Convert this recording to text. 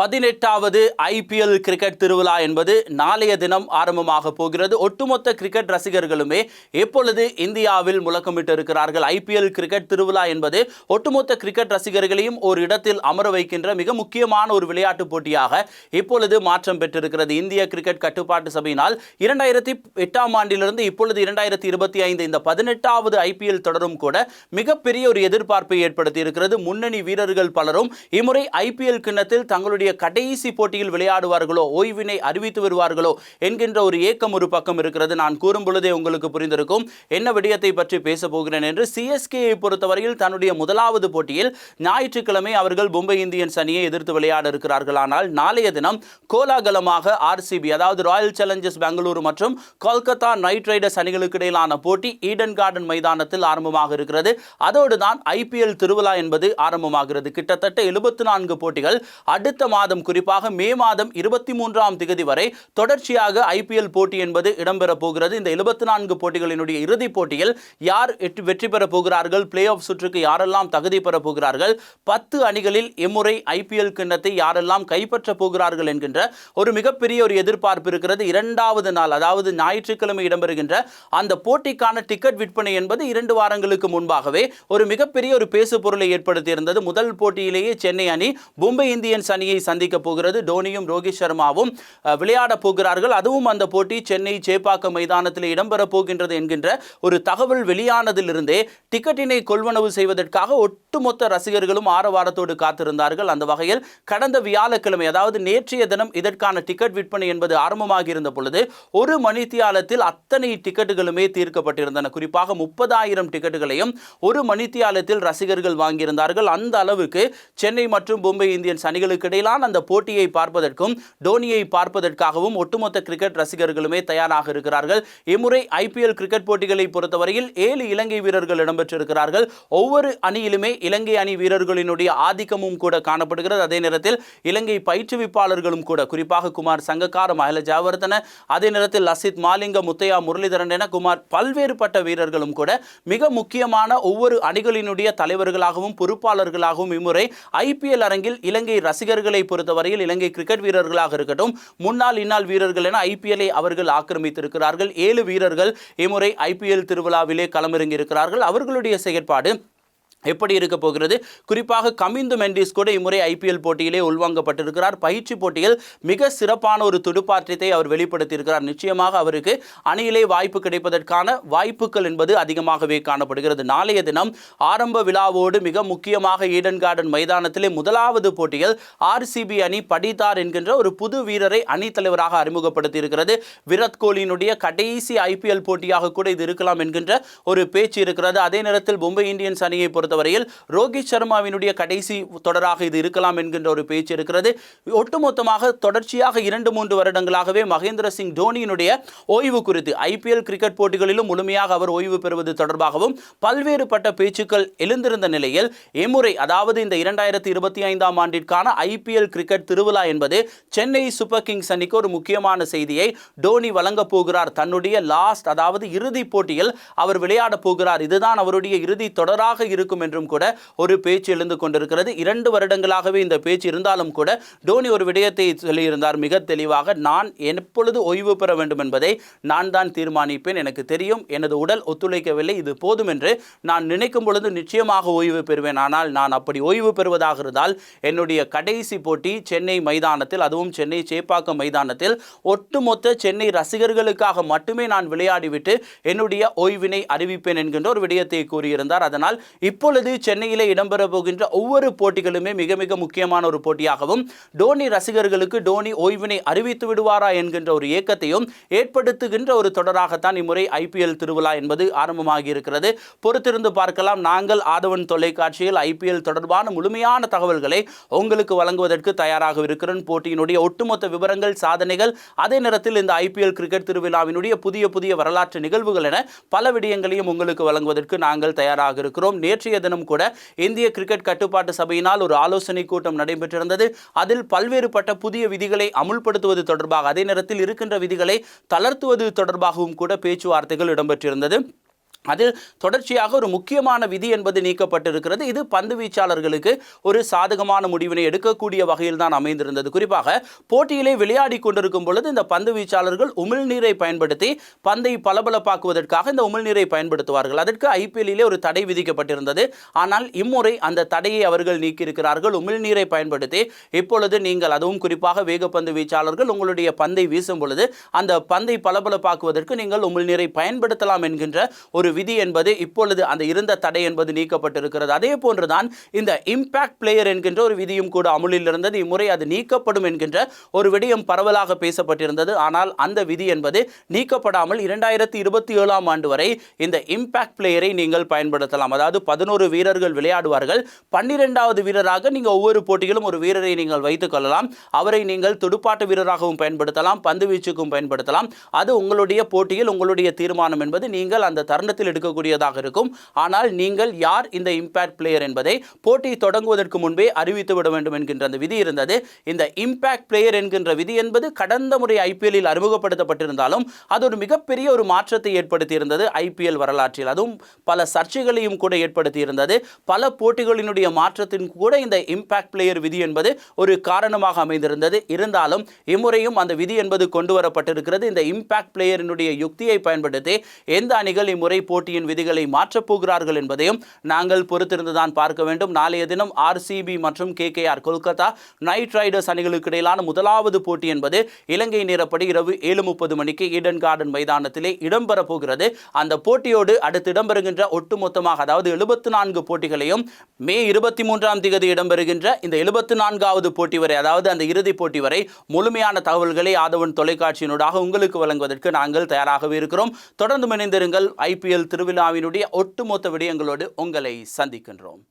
பதினெட்டாவது IPL cricket திருவிழா என்பது நாளைய தினம் ஆரம்பமாக போகிறது. ஒட்டுமொத்த கிரிக்கெட் ரசிகர்களுமே எப்பொழுது இந்தியாவில் முழக்கமிட்டு இருக்கிறார்கள் ஐபிஎல் கிரிக்கெட் திருவிழா என்பது ஒட்டுமொத்த கிரிக்கெட் ரசிகர்களையும் ஒரு இடத்தில் அமர வைக்கின்ற மிக முக்கியமான ஒரு விளையாட்டு போட்டியாக இப்பொழுது மாற்றம் பெற்றிருக்கிறது. இந்திய கிரிக்கெட் கட்டுப்பாட்டு சபையினால் இரண்டாயிரத்தி எட்டாம் ஆண்டிலிருந்து இப்பொழுது இரண்டாயிரத்தி இருபத்தி ஐந்து இந்த பதினெட்டாவது ஐபிஎல் தொடரும் கூட மிகப்பெரிய ஒரு எதிர்பார்ப்பை ஏற்படுத்தி இருக்கிறது முன்னணி வீரர்கள் பலரும் இம்முறை ஐபிஎல் கிண்ணத்தில் தங்களுடைய கடைசி போட்டியில் விளையாடுவார்களோ ஓய்வினை அறிவித்து வருவார்களோ என்கின்ற ஒரு ஏக்கம் ஒரு பக்கம் இருக்கிறது. நான் கூறும் பொழுதே உங்களுக்கு புரிந்திருக்கும். என்ன விடயத்தை பற்றி பேச போகிறேன் என்று சிஎஸ்கேயை பொறுத்தவரையில் தன்னுடைய முதலாவது போட்டியில் ஞாயிற்றுக்கிழமை அவர்கள் மும்பை இந்தியன்ஸ் அணியை எதிர்த்து விளையாட இருக்கிறார்கள். ஆனால் நாளைய தினம் கோலாகலமாக ஆர்சிபி அதாவது ராயல் சேலஞ்சர்ஸ் பெங்களூரு மற்றும் கொல்கத்தா நைட் ரைடர்ஸ் அணிகளுக்கு இடையிலான போட்டி ஈடன் கார்டன் மைதானத்தில் ஆரம்பமாக இருக்கிறது. அதோடு தான் ஐபிஎல் திருவிழா என்பது ஆரம்பமாகிறது. கிட்டத்தட்ட எழுபத்தி நான்கு போட்டிகள் அடுத்த மாதம் குறிப்பாக மே மாதம் இருபத்தி மூன்றாம் திகதி வரை தொடர்ச்சியாக ஐபிஎல் போட்டி என்பது இடம்பெறப் போகிறது. இந்த எழுபத்தி நான்கு போட்டிகளினுடைய இறுதிப் போட்டியில் யார் வெற்றி- பெறப் போகிறார்கள்? பிளே ஆஃப் சுற்றுக்கு யாரெல்லாம் தகுதி பெறப் போகிறார்கள்? பத்து அணிகளில் இம்முறை ஐபிஎல் கிண்ணத்தை யாரெல்லாம் கைப்பற்றப் போகிறார்கள் என்கின்ற ஒரு மிகப்பெரிய ஒரு எதிர்பார்ப்பு இருக்கிறது. இரண்டாவது நாள் அதாவது ஞாயிற்றுக்கிழமை இடம்பெறுகின்ற அந்த போட்டிக்கான டிக்கெட் விற்பனை என்பது இரண்டு வாரங்களுக்கு முன்பாகவே ஒரு மிகப்பெரிய ஒரு பேசு பொருளை ஏற்படுத்தியிருந்தது. முதல் போட்டியிலேயே சென்னை அணி மும்பை இந்தியன்ஸ் அணியை சந்திக்க போகிறது. டோனியும் ரோஹித் சர்மாவும் விளையாட போகிறார்கள். அதுவும் அந்த போட்டி சென்னை சேப்பாக்கம் மைதானத்தில் இடம்பெற போகின்றது என்கின்ற ஒரு தகவல் வெளியானதிலிருந்தே டிக்கெட்டினை கொள்வனவு செய்வதற்காக ஒட்டுமொத்த ரசிகர்களும் ஆரவாரத்தோடு காத்திருந்தார்கள். அந்த வகையில் கடந்த வியாழக்கிழமை அதாவது நேற்றைய தினம் இதற்கான டிக்கெட் விற்பனை என்பது ஆரம்பமாகி இருந்த பொழுது ஒரு மணித்தியாலத்தில் அத்தனை டிக்கெட்டுகளுமே தீர்க்கப்பட்டிருந்தன. குறிப்பாக முப்பதாயிரம் டிக்கெட்டுகளையும் ஒரு மணித்தியாலத்தில் ரசிகர்கள் வாங்கியிருந்தார்கள். அந்த அளவுக்கு சென்னை மற்றும் மும்பை இந்தியன்ஸ் அணிகளுக்கு இடையிலான தான் அந்த போட்டியை பார்ப்பதற்கும் டோனியை பார்ப்பதற்காகவும் ஒட்டுமொத்த கிரிக்கெட் ரசிகர்களுமே தயாராக இருக்கிறார்கள். இம்முறை ஐபிஎல் கிரிக்கெட் போட்டிகளை பொறுத்தவரையில் ஏழு இலங்கை வீரர்கள் இடம்பெற்றிருக்கிறார்கள். ஒவ்வொரு அணியிலுமே இலங்கை அணி வீரர்களினுடைய ஆதிக்கமும் கூட காணப்படுகிறது. அதே நேரத்தில் இலங்கை பயிற்றுவிப்பாளர்களும் கூட குறிப்பாக குமார் சங்கக்கார மஹல ஜாவர்தன அதே நேரத்தில் லசித் மாலிங்க முத்தையா முரளிதரன் என குமார் பல்வேறுபட்ட வீரர்களும் கூட மிக முக்கியமான ஒவ்வொரு அணிகளினுடைய தலைவர்களாகவும் பொறுப்பாளர்களாகவும் இம்முறை ஐபிஎல் அரங்கில் இலங்கை ரசிகர்களை பொறுத்தவரையில் இலங்கை கிரிக்கெட் வீரர்களாக இருக்கட்டும் முன்னாள் இந்நாள் வீரர்கள் என ஐபிஎல்லை அவர்கள் ஆக்கிரமித்திருக்கிறார்கள். ஏழு வீரர்கள் இம்முறை ஐபிஎல் திருவிழாவிலே களமிறங்கி இருக்கிறார்கள் அவர்களுடைய செயற்பாடு எப்படி இருக்க போகிறது? குறிப்பாக கமிந்து மெண்டிஸ் கூட இம்முறை ஐபிஎல் போட்டியிலே உள்வாங்கப்பட்டிருக்கிறார். பயிற்சி போட்டியில் மிக சிறப்பான ஒரு துடுப்பாற்றத்தை அவர் வெளிப்படுத்தியிருக்கிறார். நிச்சயமாக அவருக்கு அணியிலே வாய்ப்பு கிடைப்பதற்கான வாய்ப்புகள் என்பது அதிகமாகவே காணப்படுகிறது. நாளைய தினம் ஆரம்ப விழாவோடு மிக முக்கியமாக ஈடன் கார்டன் மைதானத்திலே முதலாவது போட்டியில் ஆர்சிபி அணி படித்தார் என்கின்ற ஒரு புது வீரரை அணி தலைவராக அறிமுகப்படுத்தி இருக்கிறது விராட் கோலியினுடைய கடைசி ஐபிஎல் போட்டியாக கூட இது இருக்கலாம் என்கின்ற ஒரு பேச்சு இருக்கிறது. அதே நேரத்தில் மும்பை இந்தியன்ஸ் அணியை பொறுத்தவரையில் ரோஹித் சர்மாவினுடைய கடைசி தொடராக இது இருக்கலாம் என்கின்ற ஒரு பேச்சு இருக்கிறது. ஒட்டுமொத்தமாக தொடர்ச்சியாக இரண்டு மூன்று வருடங்களாகவே மகேந்திர சிங் தோனியினுடைய ஓய்வு குறித்து ஐபிஎல் கிரிக்கெட் போட்டிகளிலும் முழுமையாக அவர் ஓய்வு பெறுவது தொடர்பாகவும் பல்வேறுபட்ட பேச்சுக்கள் எழுந்திருந்த நிலையில் இம்முறை அதாவது இந்த இரண்டாயிரத்தி இருபத்தி ஐந்தாம் ஆண்டிற்கான ஐபிஎல் கிரிக்கெட் திருவிழா என்பது சென்னை சூப்பர் கிங்ஸ் அணிக்கு ஒரு முக்கியமான செய்தியை டோனி வழங்கப் போகிறார். தன்னுடைய லாஸ்ட் அதாவது இறுதிப் போட்டியில் அவர் விளையாடப் போகிறார். இதுதான் அவருடைய இறுதி தொடராக இருக்கும் என்றும் கூட ஒரு பேச்சு எழுந்து கொண்டிருக்கிறது. இரண்டு வருடங்களாகவே இந்த பேச்சு இருந்தாலும் கூட டோனி ஒரு விடயத்தை சொல்லியிருந்தார். மிக தெளிவாக நான் எப்பொழுது ஓய்வு பெற வேண்டும் என்பதை நான் தான் தீர்மானிப்பேன். எனக்கு தெரியும் எனது உடல் ஒத்துழைக்கவில்லை இது போதும் என்று நான் நினைக்கும் பொழுது நிச்சயமாக ஓய்வு பெறுவேன். ஆனால் நான் அப்படி ஓய்வு பெறுவதாக இருந்தால் என்னுடைய கடைசி போட்டி சென்னை மைதானத்தில் அதுவும் சென்னை சேப்பாக்கம் மைதானத்தில் ஒட்டுமொத்த சென்னை ரசிகர்களுக்காக மட்டுமே நான் விளையாடிவிட்டு என்னுடைய ஓய்வினை அறிவிப்பேன் என்கின்ற ஒரு விடயத்தை கூறியிருந்தார். அதனால் இப்போ தற்பொழுது சென்னையிலே இடம்பெற போகின்ற ஒவ்வொரு போட்டிகளுமே மிக மிக முக்கியமான ஒரு போட்டியாகவும் டோனி ரசிகர்களுக்கு டோனி ஓய்வினை அறிவித்து விடுவாரா என்கின்ற ஒரு இயக்கத்தையும் ஏற்படுத்துகின்ற ஒரு தொடராகத்தான் இம்முறை ஐபிஎல் திருவிழா என்பது ஆரம்பமாகி இருக்கிறது பொறுத்திருந்து பார்க்கலாம் நாங்கள் ஆதவன் தொலைக்காட்சியில் ஐபிஎல் தொடர்பான முழுமையான தகவல்களை உங்களுக்கு வழங்குவதற்கு தயாராக இருக்கிறோம் போட்டியினுடைய ஒட்டுமொத்த விவரங்கள் சாதனைகள் அதே நேரத்தில் இந்த ஐபிஎல் கிரிக்கெட் திருவிழாவினுடைய புதிய புதிய வரலாற்று நிகழ்வுகள் என பல விடயங்களையும் உங்களுக்கு வழங்குவதற்கு நாங்கள் தயாராக இருக்கிறோம். நேற்றைய தினம் கூட இந்திய கிரிக்கெட் கட்டுப்பாட்டு சபையினால் ஒரு ஆலோசனை கூட்டம் நடைபெற்றிருந்தது. அதில் பல்வேறுபட்ட புதிய விதிகளை அமுல்படுத்துவது தொடர்பாக அதே நேரத்தில் இருக்கின்ற விதிகளை தளர்த்துவது தொடர்பாகவும் கூட பேச்சுவார்த்தைகள் இடம்பெற்றிருந்தது. அதில் தொடர்ச்சியாக ஒரு முக்கியமான விதி என்பது நீக்கப்பட்டிருக்கிறது. இது பந்து வீச்சாளர்களுக்கு ஒரு சாதகமான முடிவினை எடுக்கக்கூடிய வகையில் தான் அமைந்திருந்தது. குறிப்பாக போட்டியிலே விளையாடி கொண்டிருக்கும் பொழுது இந்த பந்து வீச்சாளர்கள் உமிழ்நீரை பயன்படுத்தி பந்தை பளபளப்பாக்குவதற்காக இந்த உமிழ்நீரை பயன்படுத்துவார்கள். அதற்கு ஐபிஎல்லிலே ஒரு தடை விதிக்கப்பட்டிருந்தது. ஆனால் இம்முறை அந்த தடையை அவர்கள் நீக்கியிருக்கிறார்கள். உமிழ்நீரை பயன்படுத்தி இப்பொழுது நீங்கள் அதுவும் குறிப்பாக வேகப்பந்து வீச்சாளர்கள் உங்களுடைய பந்தை வீசும் பொழுது அந்த பந்தை பளபளப்பாக்குவதற்கு நீங்கள் உமிழ்நீரை பயன்படுத்தலாம் என்கின்ற ஒரு விதி என்பது இப்பொழுது அந்த இருந்த தடை என்பது நீக்கப்பட்டிருக்கிறது. அதே போன்றுதான் இந்த இம்பாக்ட் பிளேயர் என்கின்ற ஒரு விதியும் கூட அமுலில் இருந்தது. இம்முறை அது நீக்கப்படும் என்கின்ற ஒரு விடயம் பரவலாக பேசப்பட்டிருந்தது. ஆனால் அந்த விதி என்பது நீக்கப்படாமல் இரண்டாயிரத்தி இருபத்தி ஏழாம் ஆண்டு வரை இந்த இம்பாக்ட் பிளேயரை நீங்கள் பயன்படுத்தலாம். அதாவது பதினோரு வீரர்கள் விளையாடுவார்கள். பன்னிரெண்டாவது வீரராக நீங்கள் ஒவ்வொரு போட்டியிலும் ஒரு வீரரை நீங்கள் வைத்துக் கொள்ளலாம். அவரை நீங்கள் துடுப்பாட்ட வீரராகவும் பயன்படுத்தலாம். பந்து வீச்சுக்கும் பயன்படுத்தலாம். அது உங்களுடைய போட்டியில் உங்களுடைய தீர்மானம் என்பது நீங்கள் அந்த தருணத்தில் எடுக்கக்கூடியதாக இருக்கும். ஆனால் நீங்கள் யார் இந்த இம்பேக்ட் பிளேயர் என்பதை போட்டி தொடங்குவதற்கு முன்பே அறிவித்து விட வேண்டும் என்கின்ற அந்த விதி இருந்தது. இந்த இம்பேக்ட் பிளேயர் என்கின்ற விதி என்பது கடந்த முறை ஐபிஎல்லில் அறிமுகப்படுத்தப்பட்டிருந்தாலும் அது ஒரு மிகப்பெரிய ஒரு மாற்றத்தை ஏற்படுத்தியிருந்தது ஐபிஎல் வரலாற்றில். அதுவும் பல சர்ச்சைகளையும் கூட ஏற்படுத்தியிருந்தது. பல போட்டிகளினுடைய மாற்றத்தின் கூட இந்த இம்பேக்ட் பிளேயர் விதி என்பது ஒரு காரணமாக அமைந்திருந்தது. இருந்தாலும் இம்முறையும் அந்த விதி என்பது கொண்டு வரப்பட்டிருக்கிறது. இந்த இம்பேக்ட் பிளேயரினுடைய யுக்தியை பயன்படுத்தி எந்த அணிகள் இம்முறை போட்டியின் விதிகளை மாற்றப் போகிறார்கள் என்பதையும் நாங்கள் பொறுத்திருந்துதான் பார்க்க வேண்டும். நாளைய தினம் ஆர்சிபி மற்றும் கேகேஆர் கொல்கத்தா நைட் ரைடர்ஸ் அணிகளுக்கு இடையிலான முதலாவது போட்டி என்பது இலங்கை நேரப்படி இரவு ஏழு முப்பது மணிக்கு ஈடன் கார்டன் மைதானத்திலே இடம்பெறப் போகிறது. அந்த போட்டியோடு அடுத்து இடம்பெறுகின்ற ஒட்டுமொத்தமாக அதாவது எழுபத்தி நான்கு போட்டிகளையும் மே இருபத்தி மூன்றாம் தேதி இடம்பெறுகின்ற இந்த எழுபத்தி நான்காவது போட்டி வரை அதாவது அந்த இறுதிப் போட்டி வரை முழுமையான தகவல்களை ஆதவன் தொலைக்காட்சியினூடாக உங்களுக்கு வழங்குவதற்கு நாங்கள் தயாராகவே இருக்கிறோம். தொடர்ந்து இணைந்திருங்கள் ஐபிஎல் திருவிழாவினுடைய ஒட்டுமொத்த விடயங்களோடு உங்களை சந்திக்கின்றோம்.